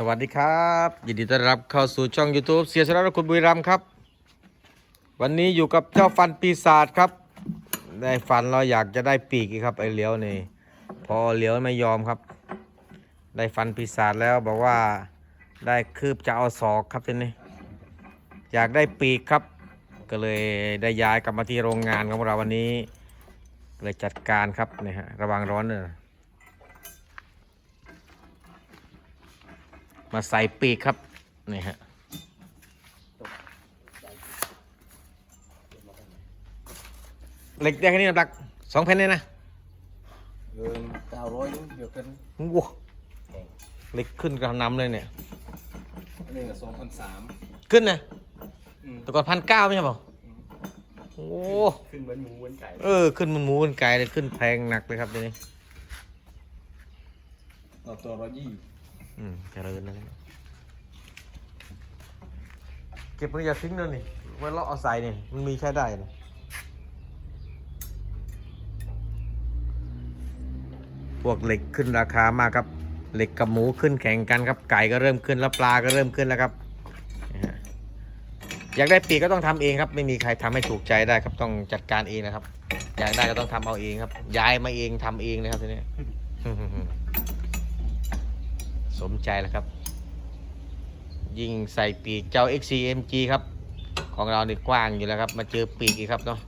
สวัสดีครับ ยินดีต้อนรับเข้าสู่ช่อง YouTube เสียสระคุณบุรีรัมครับ วันนี้อยู่กับเจ้าฟันปีศาจครับ ได้ฟันเราอยากจะได้ปีกอีกครับไอ้เหลียวนี่พอเหลียวไม่ยอมครับ ได้ฟันปีศาจแล้วบอกว่าได้คืบจะเอาศอกครับทีนี้อยากได้ปีกครับ ก็เลยได้ย้ายกลับมาที่โรงงานของเราวันนี้เลยจัดการครับนี่ฮะระวังร้อนเนอะ มาใส่ปีกครับ นี่ฮะเหล็กได้แค่นี้น้ำหนักสองแผ่นเลยนะเกินเก้าร้อยเดียวกันว้าเหล็กขึ้นกระหนำเลยเนี่ยอันนี้ก็สองพันสามขึ้นนะแต่ก่อนพันเก้าไม่ใช่เปล่าโอ้ขึ้นเหมือนหมูเหมือนไก่เออขึ้นมันหมูมันไก่เลยขึ้นแพงหนักเลยครับทีนี้ ต่อตัวร้อยยี่ อืมเจริญนะครับเก็บมันอย่าทิ้งเลยนี่ไว้เลาะเอาใส่นี่ยมันมีใช้ได้นะพวกเหล็กขึ้นราคามากครับ เหล็กกับหมูขึ้นแข่งกันครับ ไก่ก็เริ่มขึ้นแล้วปลาก็เริ่มขึ้นแล้วครับ อยากได้ปีกก็ต้องทำเองครับ ไม่มีใครทำให้ถูกใจได้ครับต้องจัดการเองนะครับ อยากได้ก็ต้องทำเอาเองครับ ย้ายมาเองทำเองเลยครับทีนี้ สมใจแล้วครับ ยิงใส่ปีกเจ้า XCMG ครับ ของเราเนี่กว้างอยู่แล้วครับ มาเจอปีกอีกครับเนาะ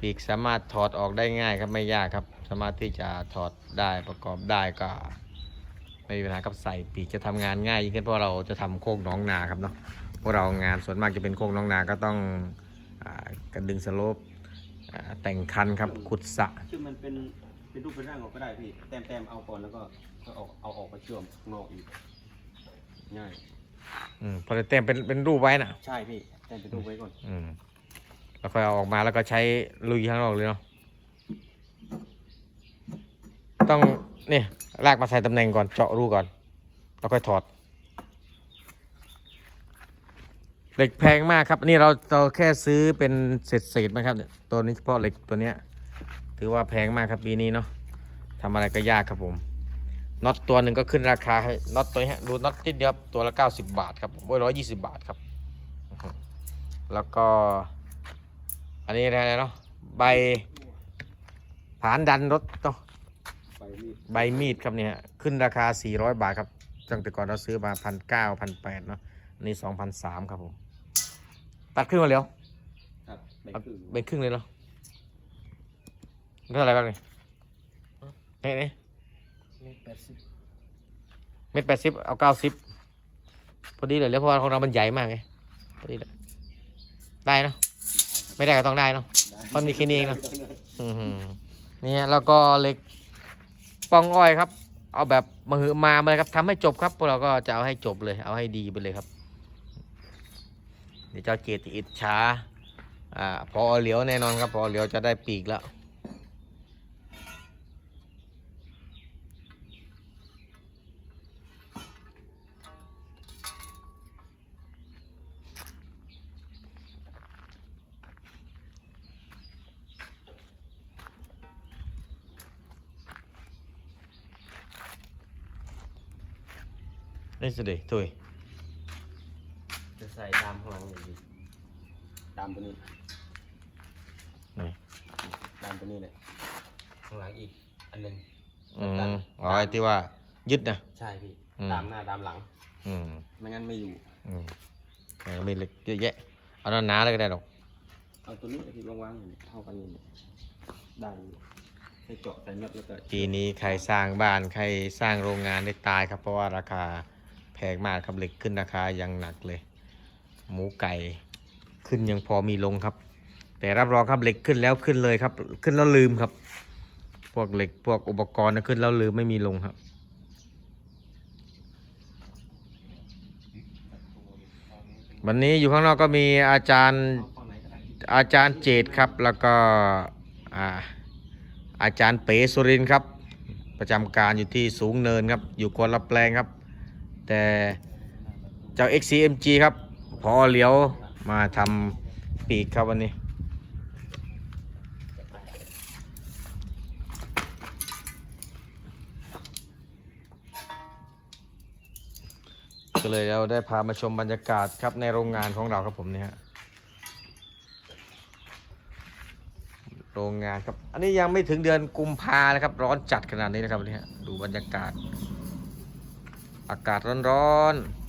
ปีกสามารถถอดออกได้ง่ายครับไม่ยากครับ สามารถที่จะถอดได้ประกอบได้ก็ไม่มีปัญหาครับใส่ปีกจะทำงานง่ายยิ่งขึ้นเพราะเราจะทำโคกน้องนาครับเนาะพวกเรางานส่วนมากจะเป็นโคกน้องนาก็ต้องอกระดึงสโลป แต่งคันครับขุดสระคือมันเป็นเป็นรูปเป็นร่างออกก็ได้พี่แต้มแต้มๆเอาก่อนแล้วก็ก็เอาเอาออกมาเชื่อมข้างนอกอีกง่ายอืมพอจะเต็มเป็นเป็นรูปไว้น่ะ ใช่พี่แต้มเป็นรูปไว้ก่อน อืมแล้วค่อยเอาออกมาแล้วก็ใช้ลุยข้างนอกเลยเนาะต้องนี่ลากมาใส่ตำแหน่งก่อนเจาะรูก่อน แล้วค่อยถอด เหล็กแพงมากครับ นี่เราเราแค่ซื้อเป็นเศษเศษๆนะครับตัวนี้เฉพาะเหล็กตัวเนี้ย ถือว่าแพงมากครับปีนี้เนาะทำอะไรก็ยากครับผมน็อตตัวหนึ่งก็ขึ้นราคาให้น็อตตัวนี้ดูน็อตติดเดียวครับตัวละ 90 บาทครับโอ้ยร้อยยี่สิบบาทครับ แล้วก็ อันนี้อะไรเนาะใบผานดันรถเนาะใบมีดครับเนี่ยขึ้นราคา 400 บาทครับตั้งแต่ก่อนเราซื้อมาพันเก้าพันแปดเนาะนี่สองพันสามครับผม ตัดครึ่งมาแล้วครับแบ่งเอาครึ่งเป็นครึ่งเลยเนาะเท่าไหร่บ้างนี่นี่นี่นี่แปดสิบเม็ดแปดสิบเอาเก้าสิบพอดีเลยแล้วเพราะว่าของเรามันใหญ่มากไงพอดีเลยได้เนาะไม่ได้ก็ต้องได้เนาะเพราะมีแค่นี้เองเนอะอื้อหือเนี่ยแล้วก็เหล็กปองอ้อยครับ เอาแบบมาหือมามาเลยครับทำให้จบครับพวกเราก็จะเอาให้จบเลย เอาให้ดีไปเลยครับ เดี๋ยวเจ้าเจติอิจฉาอ่าพอเหลียวแน่นอนครับ พอเหลียวจะได้ปีกแล้วนี่สิเดถุย จะใส่ดามข้างหลังเลยพี่ดามตัวนี้นี่ดามตัวนี้เลยข้างหลังอีก อันหนึ่งอืมอ๋อไอ้ที่ว่ายึดนะ ใช่พี่ อืมดามหน้าดามหลัง อืมไม่งั้นไม่อยู่ อืมเออไม่เหล็กเยอะแยะเอาหนาๆเลยก็ได้หรอกเอาตัวนี้ที่วางๆอยู่เนี่ยเท่ากันอยู่เนี่ยได้อยู่ให้เจาะใส่น็อตแล้วก็ปีนี้ใครสร้างบ้านใครสร้างโรงงานได้ตายครับ เพราะว่าราคาแพงมากครับเหล็กขึ้นราคายังหนักเลย หมูไก่ขึ้นยังพอมีลงครับ แต่รับรองครับเหล็กขึ้นแล้วขึ้นเลยครับ ขึ้นแล้วลืมครับ พวกเหล็กพวกอุปกรณ์นะขึ้นแล้วลืมไม่มีลงครับวันนี้อยู่ข้างนอกก็มีอาจารย์อาจารย์เจตครับ แล้วก็อาอาจารย์เป๋สุรินครับ ประจำการอยู่ที่สูงเนินครับ อยู่คนละแปลงครับ แต่เจ้า XCMG ครับ พอเลี้ยวมาทำปีกครับวันนี้ ก็เลยเราได้พามาชมบรรยากาศครับในโรงงานของเราครับผมเนี่ยโรงงานครับ อันนี้ยังไม่ถึงเดือนกุมภานะครับ ร้อนจัดขนาดนี้นะครับนี่ฮดูบรรยากาศ อากาศร้อนๆ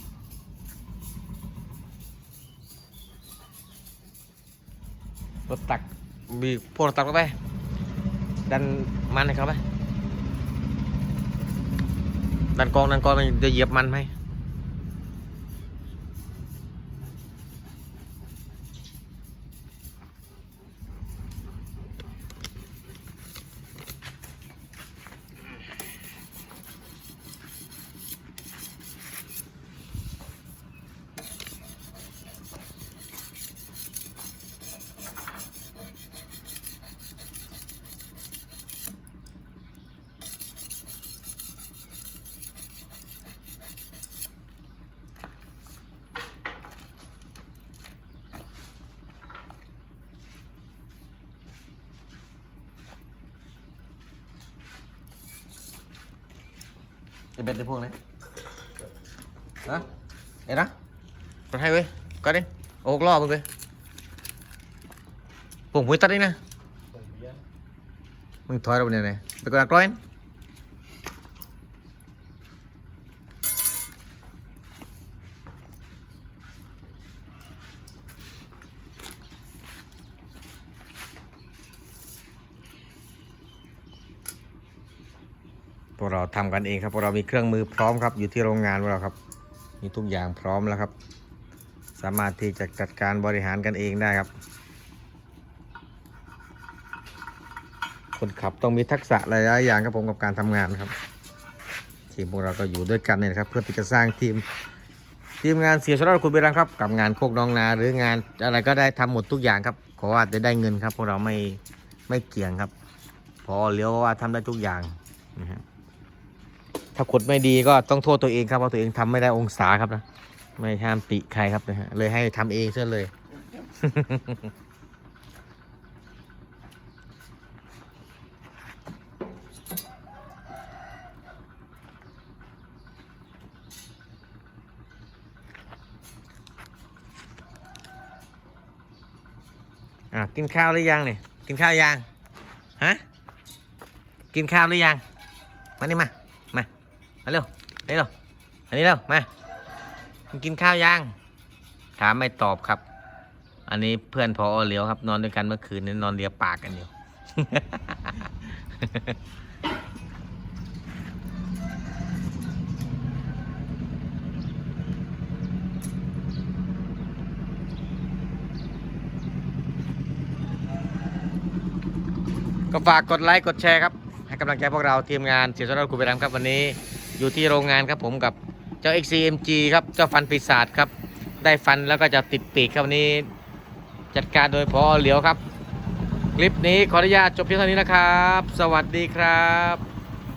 รถตักมีพวกรถตักไป ดันมันนะครับไปดันกองดันกองมันจะเหยียบมันไหม จะเป็นไอ้พวกนี้ฮะเอ็นะกดให้เว้ยกดดิโอ้กล้อมึงเว้ยปุ่งมุ้ยตัดดินะมึงถอยเราไปเนี่ยไปกดอักร้อยน พวกเราทำกันเองครับพวกเรามีเครื่องมือพร้อมครับ อยู่ที่โรงงานของเราครับ มีทุกอย่างพร้อมแล้วครับ สามารถที่จะจัดการบริหารกันเองได้ครับ คนขับต้องมีทักษะหลายๆอย่างครับผมกับการทำงานครับทีมพวกเราก็อยู่ด้วยกันเนี่ยนะครับ เพื่อที่จะสร้างทีมทีมงานเสียสละคุณเบรังครับ กับงานโคกน้องนาหรืองานอะไรก็ได้ทำหมดทุกอย่างครับขอว่าจะได้เงินครับพวกเราไม่ไม่เกี่ยงครับ พอเลี้ยวว่าทำได้ทุกอย่างนะฮะ ถ้าขุดไม่ดีก็ต้องโทษตัวเองครับเพราะตัวเองทำไม่ได้องศาครับนะไม่ห้ามติใครครับนะฮะเลยให้ทำเองเสียเลยอะกินข้าวหรือยังเนี่ยกินข้าวยังฮะกินข้าวหรือยังมานี่มา เร็วเร็วอันนี้เร็วมากินข้าวยังถามไม่ตอบครับ อันนี้เพื่อนพอเหลียวครับ นอนด้วยกันเมื่อคืนนี้นอนเลียปากกันอยู่ก็ฝากกดไลค์ กดแชร์ครับ ให้กำลังใจพวกเราทีมงานเสียสละคุณไปรำครับวันนี้ อยู่ที่โรงงานครับผมกับเจ้า XCMG ครับเจ้าฟันปีศาจครับ ได้ฟันแล้วก็จะติดปีกครับวันนี้จัดการโดยพอเหลียวครับ คลิปนี้ขออนุญาตจบเพียงเท่านี้นะครับ สวัสดีครับ